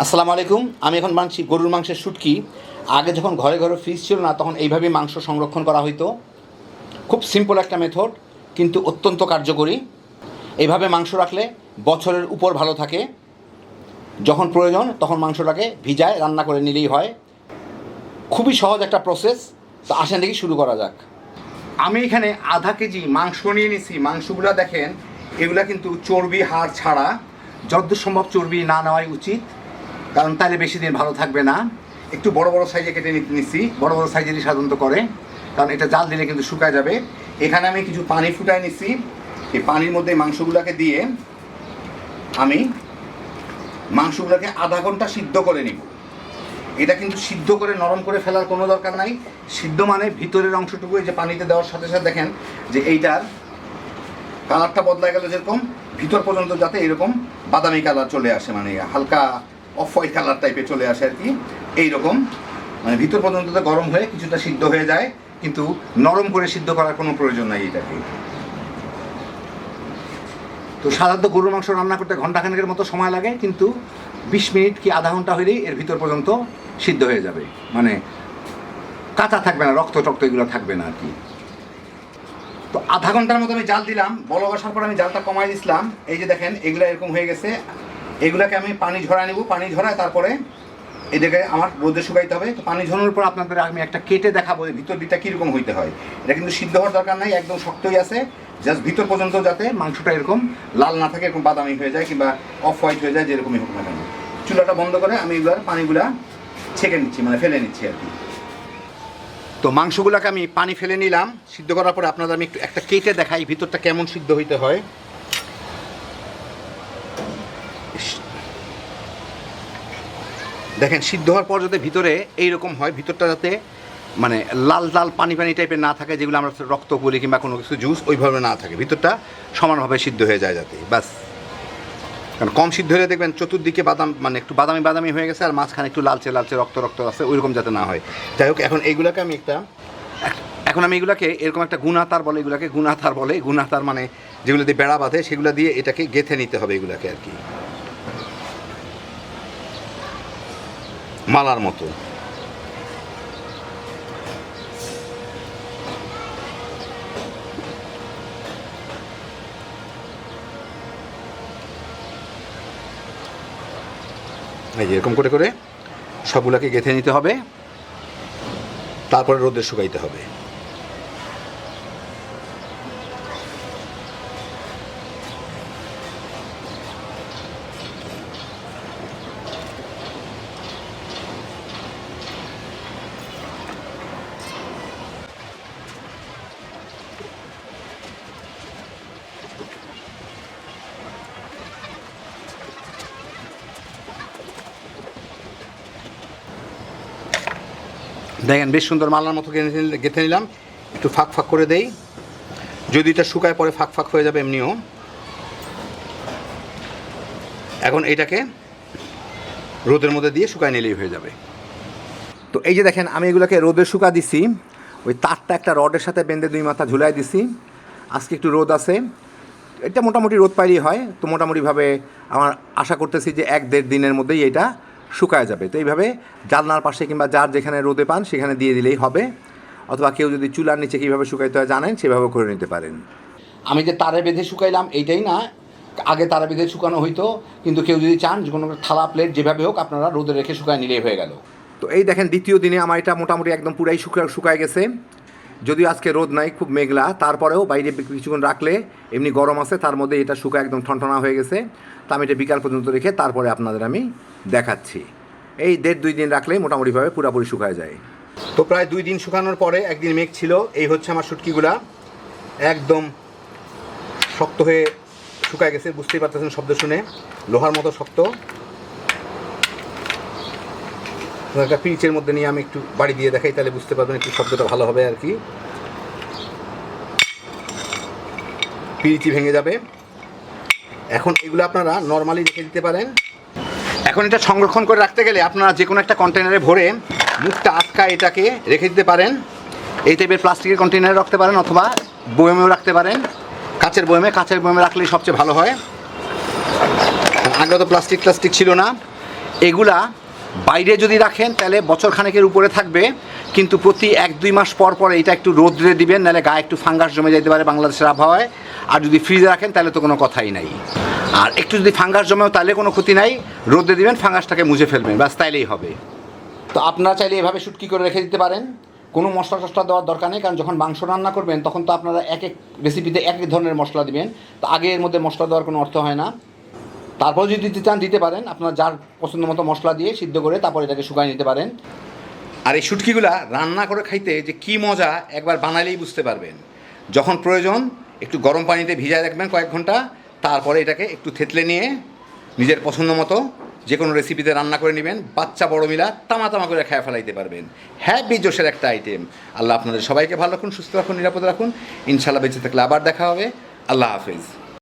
আসসালামু আলাইকুম। আমি এখন মানছি গরুর মাংসের শুটকি। আগে যখন ঘরে ঘরে ফ্রিজ ছিল না, তখন এইভাবেই মাংস সংরক্ষণ করা হতো খুব সিম্পল একটা মেথড কিন্তু অত্যন্ত কার্যকরী। এইভাবে মাংস রাখলে বছরের উপর ভালো থাকে। যখন প্রয়োজন, তখন মাংসটাকে ভিজায় রান্না করে নিলেই হয়। খুবই সহজ একটা প্রসেস তো আসেন দেখি শুরু করা যাক। আমি এখানে আধা কেজি মাংস নিয়ে নিছি। মাংসগুলো দেখেন, এগুলা কিন্তু চর্বি, হাড় ছাড়া। যতদূর সম্ভব চর্বি না নেওয়াই উচিত। কারণ তাহলে বেশি দিন ভালো থাকবে না। একটু বড় বড় সাইজে কেটে নিচ্ছি বড় বড় সাইজেরই সাধারণত করে, কারণ এটা জাল দিলে কিন্তু শুকায় যাবে। এখানে আমি কিছু পানি ফুটায় নিচ্ছি এই পানির মধ্যে মাংসগুলোকে দিয়ে আমি মাংসগুলোকে আধা ঘণ্টা সিদ্ধ করে নিব। এটা কিন্তু সিদ্ধ করে নরম করে ফেলার কোনো দরকার নাই। সিদ্ধ মানে ভিতরের অংশটুকু যে পানিতে দেওয়ার সাথে সাথে দেখেন যে এইটার কালারটা বদলায় গেল যেরকম, ভিতর পর্যন্ত যাতে এরকম বাদামি কালার চলে আসে মানে হালকা অফ হোয়াইট কালার টাইপের চলে আসে আর কি। এইরকম মানে ভিতর পর্যন্ত তো গরম হয়ে কিছুটা সিদ্ধ হয়ে যায়, কিন্তু নরম করে সিদ্ধ করার কোনো প্রয়োজন নাই এটাকে। তো সাধারণত গরুর মাংস রান্না করতে ঘন্টাখানেকের মতো সময় লাগে, কিন্তু বিশ মিনিট কি আধা ঘণ্টা হলেই এর ভিতর পর্যন্ত সিদ্ধ হয়ে যাবে। মানে কাঁচা থাকবে না, রক্ত টক্ত এগুলো থাকবে না আর কি। তো আধা ঘণ্টার মতো আমি জাল দিলাম বল বসার পর আমি জালটা কমাই দিছিলাম। এই যে দেখেন, এগুলো এরকম হয়ে গেছে। এগুলাকে আমি পানি ঝরায় নেব, পানি ঝরায় তারপরে এটাকে আমার রোদে শুকাইতে হবে। তো পানি ঝরানোর পর আপনাদের আমি একটা কেটে দেখাবো যে ভিতর দিকটা কীরকম হইতে হয়। এটা কিন্তু সিদ্ধ হওয়ার দরকার নাই, একদম শক্তই আছে। জাস্ট ভিতর পর্যন্ত যাতে মাংসটা এরকম লাল না থাকে, এরকম বাদামি হয়ে যায় কিংবা অফ হোয়াইট হয়ে যায়, যেরকমই হোক না কেন। চুলাটা বন্ধ করে আমি এগুলার পানিগুলা ছেঁকে নিচ্ছি মানে ফেলে নিচ্ছি আর কি। তো মাংসগুলোকে আমি পানি ফেলে নিলাম। সিদ্ধ করার পরে আপনাদের আমি একটু একটা কেটে দেখাই ভিতরটা কেমন সিদ্ধ হইতে হয়। দেখেন, সিদ্ধ হওয়ার পর যাতে ভিতরে এইরকম হয়, ভিতরটা যাতে মানে লাল লাল পানি পানি টাইপের না থাকে, যেগুলো আমরা রক্ত বলি কিংবা কোনো কিছু জুস ওইভাবে না থাকে। ভিতরটা সমানভাবে সিদ্ধ হয়ে যায় যাতে বাস কারণ কম সিদ্ধ হলে দেখবেন চতুর্দিকে বাদাম মানে একটু বাদামি বাদামি হয়ে গেছে, আর মাঝখানে একটু লালচে লালচে রক্ত রক্ত আছে, ওইরকম যাতে না হয়। যাই হোক, এখন এইগুলোকে আমি একটা, এখন আমি এগুলোকে এরকম একটা গুণাতার বলে, এগুলাকে গুণাতার বলে, গুণাতার মানে যেগুলো দিয়ে বেড়া বাঁধে, সেগুলো দিয়ে এটাকে গেথে নিতে হবে এগুলোকে আর কি। মালার মতো। এই যে এরকম করে করে সবগুলোকে গেঁথে নিতে হবে। তারপরে রোদে শুকাইতে হবে। দেখেন, বেশ সুন্দর মালার মতো গেঁথে নিল- গেঁথে নিলাম। একটু ফাঁক ফাঁক করে দেই। যদি এটা শুকায় পরে ফাঁক ফাঁক হয়ে যাবে, এমনিও। এখন এটাকে রোদের মধ্যে দিয়ে শুকায় নিলেই হয়ে যাবে। তো এই যে দেখেন, আমি এগুলোকে রোদে শুকা দিছি। ওই তারটা একটা রডের সাথে বেঁধে দুই মাথা ঝুলাই দিছি। আজকে একটু রোদ আছে। এটা মোটামুটি রোদ পাইলেই হয়। তো মোটামুটিভাবে আমার আশা করতেছি যে এক দেড় দিনের মধ্যেই এটা শুকায় যাবে। তো এইভাবে জানলার পাশে কিংবা যার যেখানে রোদে পান, সেখানে দিয়ে দিলেই হবে। অথবা কেউ যদি চুলার নিচে কীভাবে শুকাইতে হয় জানেন সেভাবে করে নিতে পারেন। আমি যে তারে বেঁধে শুকাইলাম, এইটাই না। আগে তারা বেঁধে শুকানো হইতো, কিন্তু কেউ যদি চান কোনো থালা, প্লেট, যেভাবে হোক, আপনারা রোদে রেখে শুকায় নিলেই হয়ে গেল। তো এই দেখেন, দ্বিতীয় দিনে আমার এটা মোটামুটি একদম পুরাই শুকা শুকায় গেছে। যদিও আজকে রোদ নাই, খুব মেঘলা। তারপরেও বাইরে কিছুক্ষণ রাখলে এমনি গরম আছে, তার মধ্যে এটা শুকায় একদম ঠনঠনা হয়ে গেছে। তো আমি এটা বিকাল পর্যন্ত রেখে তারপরে আপনাদের আমি দেখাচ্ছি। এই দেড় দুই দিন রাখলেই মোটামুটিভাবে পুরাপুরি শুকায় যায়। তো প্রায় দুই দিন শুকানোর পরে একদিন মেঘ ছিল, এই হচ্ছে আমার শুটকিগুলা একদম শক্ত হয়ে শুকায় গেছে, বুঝতেই পারতেছেন শব্দ শুনে। লোহার মতো শক্ত। একটা পিচের মধ্যে নিয়ে আমি একটু বাড়ি দিয়ে দেখাই, তাহলে বুঝতে পারবেন একটু শব্দটা ভালো হবে আর কি। পিরিচি ভেঙে যাবে। এখন এগুলো আপনারা নর্মালি রেখে দিতে পারেন। এখন এটা সংরক্ষণ করে রাখতে গেলে আপনারা যে কোনো একটা কন্টেনারে ভরে মুখটা আটকা এটাকে রেখে দিতে পারেন। এই টাইপের প্লাস্টিকের কন্টেনারে রাখতে পারেন অথবা বয়মেও রাখতে পারেন। কাচের বয়মে, কাঁচের বয়মে রাখলেই সবচেয়ে ভালো হয়। আগে তো প্লাস্টিক প্লাস্টিক ছিল না। এগুলা বাইরে যদি রাখেন, তাহলে বছর খানেকের উপরে থাকবে। কিন্তু প্রতি এক, দুই মাস পর পর এটা একটু রোদ্রে দিবেন, নাহলে গায়ে একটু ফাঙ্গাস জমে যেতে পারে বাংলাদেশের আবহাওয়ায়। আর যদি ফ্রিজে রাখেন, তাহলে তো কোনো কথাই নাই। আর একটু যদি ফাঙ্গাস জমেও, তাহলে কোনো ক্ষতি নাই। রোদে দিবেন, ফাঙ্গাসটাকে মুছে ফেলবেন, ব্যাস, তাইলেই হবে। তো আপনারা চাইলে এভাবে শুটকি করে রেখে দিতে পারেন। কোনো মশলা টশলা দেওয়ার দরকার নেই, কারণ যখন মাংস রান্না করবেন, তখন তো আপনারা এক এক রেসিপিতে এক এক ধরনের মশলা দিবেন। তো আগে এর মধ্যে মশলা দেওয়ার কোনো অর্থ হয় না। তারপর যদি দিতে চান, দিতে পারেন। আপনার যার পছন্দ মতো মশলা দিয়ে সিদ্ধ করে তারপর এটাকে শুকায় নিতে পারেন। আর এই শুটকিগুলা রান্না করে খাইতে যে কি মজা, একবার বানালেই বুঝতে পারবেন। যখন প্রয়োজন, একটু গরম পানিতে ভিজায় রাখবেন কয়েক ঘণ্টা, তারপরে এটাকে একটু থেতলে নিয়ে নিজের পছন্দ মতো যে কোনো রেসিপিতে রান্না করে নেবেন। বাচ্চা, বড় মিলা তামা তামা করে খেয়ে ফেলাইতে পারবেন। হ্যাপি জোশের একটা আইটেম আল্লাহ আপনাদের সবাইকে ভালো রাখুন, সুস্থ রাখুন, নিরাপদ রাখুন। ইনশাল্লাহ বেঁচে থাকলে আবার দেখা হবে। আল্লাহ হাফিজ।